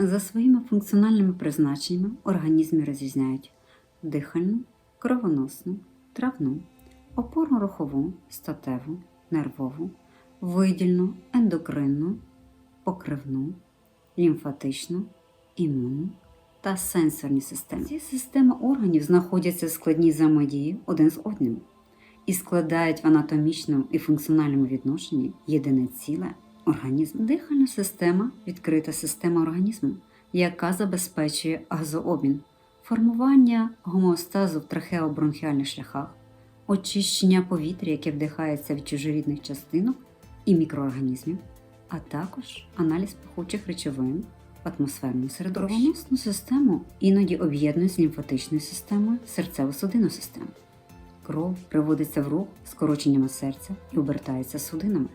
За своїми функціональними призначеннями організми розрізняють дихальну, кровоносну, травну, опорно-рухову, статеву, нервову, видільну, ендокринну, покривну, лімфатичну, імунну та сенсорні системи. Ці системи органів знаходяться в складній взаємодії один з одним і складають в анатомічному і функціональному відношенні єдине ціле організм. Дихальна система відкрита система організму, яка забезпечує газообмін, формування гомеостазу в трахеобронхіальних шляхах, очищення повітря, яке вдихається від чужорідних частинок і мікроорганізмів, а також аналіз пахучих речовин в атмосферному. Кровоносну систему іноді об'єднують з лімфатичною системою, серцево-судинну систему. Кров приводиться в рух скороченнями серця і обертається судинами.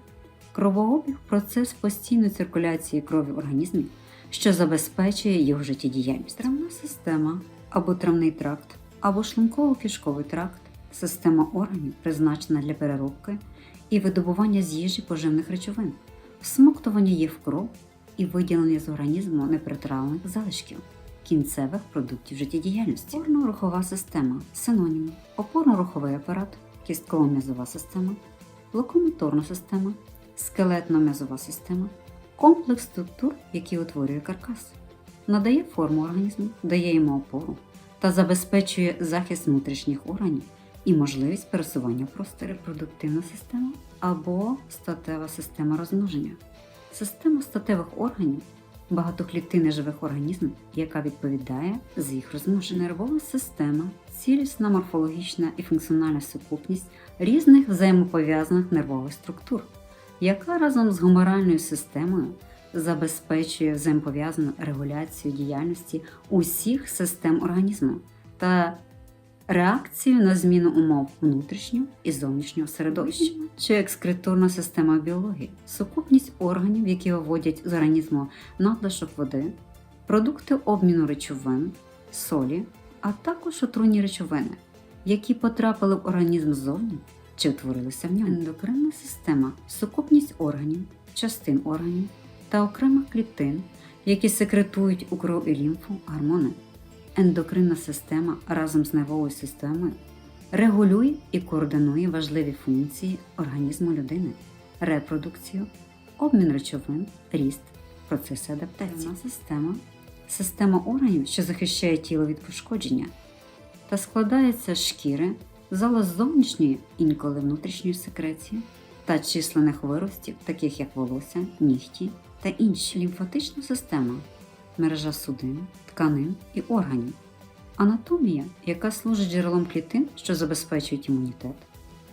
Кровообіг процес постійної циркуляції крові в організмі, що забезпечує його життєдіяльність. Травна система або травний тракт, або шлунково-кишковий тракт система органів, призначена для переробки і видобування з їжі поживних речовин, всмоктування їх в кров і виділення з організму непритравлених залишків кінцевих продуктів життєдіяльності. Опорно-рухова система синоніми, опорно-руховий апарат, кістково-м'язова система, локомоторна система, скелетно-м'язова система, комплекс структур, які утворює каркас, надає форму організму, дає йому опору та забезпечує захист внутрішніх органів і можливість пересування в просторі репродуктивна система або статева система розмноження. Система статевих органів багатоклітини живих організмів, яка відповідає за їх розмноження. Нервова система, цілісна морфологічна і функціональна сукупність різних взаємопов'язаних нервових структур, яка разом з гуморальною системою забезпечує взаємопов'язану регуляцію діяльності усіх систем організму та реакцію на зміну умов внутрішнього і зовнішнього середовища, чи екскреторна система біології, сукупність органів, які виводять з організму надлишок води, продукти обміну речовин, солі, а також отруйні речовини, які потрапили в організм ззовні чи утворилися в ньому. Ендокринна система сукупність органів, частин органів та окремих клітин, які секретують у кров і лімфу гормони. Ендокринна система разом з нервовою системою регулює і координує важливі функції організму людини, репродукцію, обмін речовин, ріст, процеси адаптації. Система система органів, що захищає тіло від пошкодження та складається з шкіри, залоз зовнішньої, інколи внутрішньої секреції та численних виростів, таких як волосся, нігті та інші. Лімфатична система мережа судин, тканин і органів. Анатомія, яка служить джерелом клітин, що забезпечують імунітет,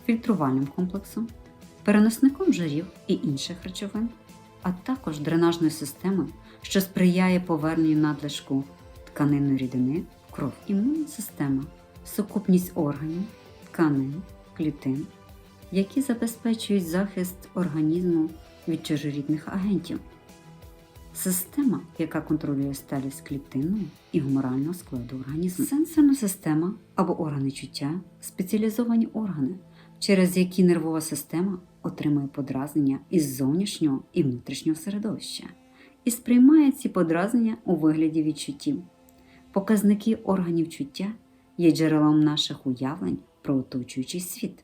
фільтрувальним комплексом, переносником жирів і інших речовин, а також дренажною системою, що сприяє поверненню надлишку тканинної рідини кров. Імунна система сукупність органів, тканин, клітин, які забезпечують захист організму від чужорідних агентів. Система, яка контролює сталість клітинного і гуморального складу організму. Сенсорна система або органи чуття спеціалізовані органи, через які нервова система отримує подразнення із зовнішнього і внутрішнього середовища і сприймає ці подразнення у вигляді відчуттів. Показники органів чуття є джерелом наших уявлень про оточуючий світ.